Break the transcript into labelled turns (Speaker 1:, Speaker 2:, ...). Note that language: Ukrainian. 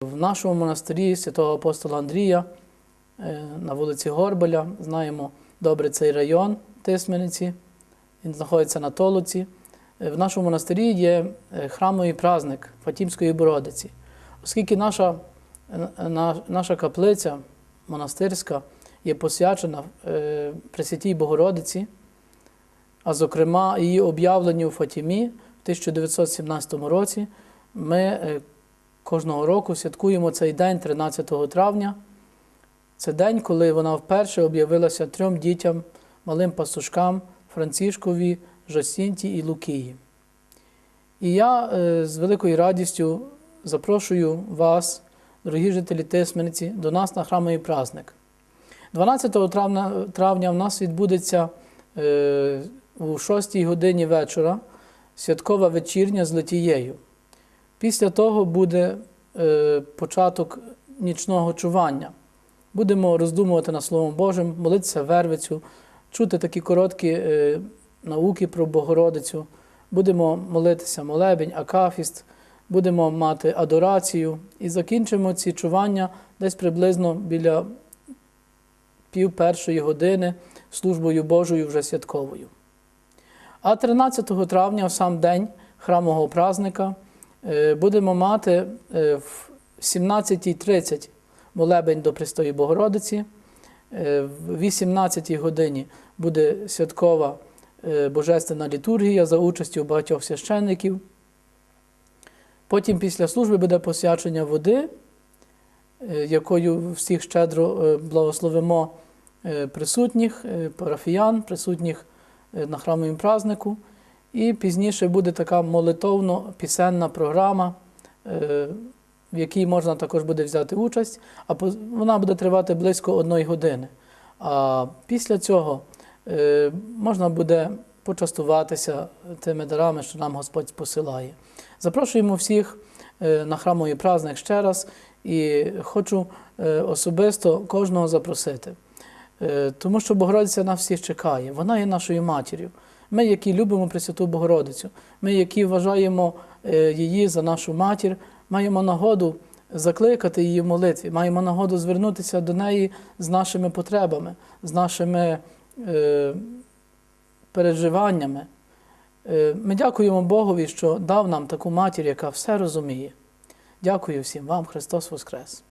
Speaker 1: В нашому монастирі святого апостола Андрія е, на вулиці Горбаля, знаємо добре цей район Тисмениці, він знаходиться на Толуці. Е, В нашому монастирі є е, храмовий праздник Фатімської Бородиці. Оскільки наша, наша каплиця монастирська є посвячена Пресвятій Богородиці, а зокрема її об'явленню у Фатімі в 1917 році, ми кожного року святкуємо цей день 13 травня. Це день, коли вона вперше об'явилася трьом дітям, малим пастушкам Францишкові, Жосінті і Лукії. І я е, з великою радістю запрошую вас, дорогі жителі Тисмениці, до нас на храмовий праздник. 12 травня, травня в нас відбудеться е, у 6 годині вечора святкова вечірня з Летією. Після того буде е, початок нічного чування. Будемо роздумувати над Словом Божим, молитися вервицю, чути такі короткі е, науки про Богородицю. Будемо молитися молебень, акафіст, будемо мати адорацію і закінчимо ці чування десь приблизно біля пів першої години службою Божою вже святковою. А 13 травня, в сам день храмового празника, будемо мати е, в 17.30 молебень до Престої Богородиці. Е, В 18 годині буде святкова е, божественна літургія за участю багатьох священників. Потім після служби буде посвячення води, е, якою всіх щедро е, благословимо е, присутніх, е, парафіян, присутніх е, на храмовому празднику. І пізніше буде така молитовно-пісенна програма, е, в якій можна також буде взяти участь, а вона буде тривати близько одної години. А після цього е, можна буде почастуватися тими дарами, що нам Господь посилає. Запрошуємо всіх е, на храмовий праздник ще раз і хочу особисто кожного запросити. Тому що Богородиця нас всіх чекає, вона є нашою матір'ю. Ми, які любимо Пресвяту Богородицю, ми, які вважаємо е, її за нашу матір, маємо нагоду закликати її в молитві, маємо нагоду звернутися до неї з нашими потребами, з нашими е, переживаннями. Е, Ми дякуємо Богові, що дав нам таку матір, яка все розуміє. Дякую всім вам, Христос Воскрес!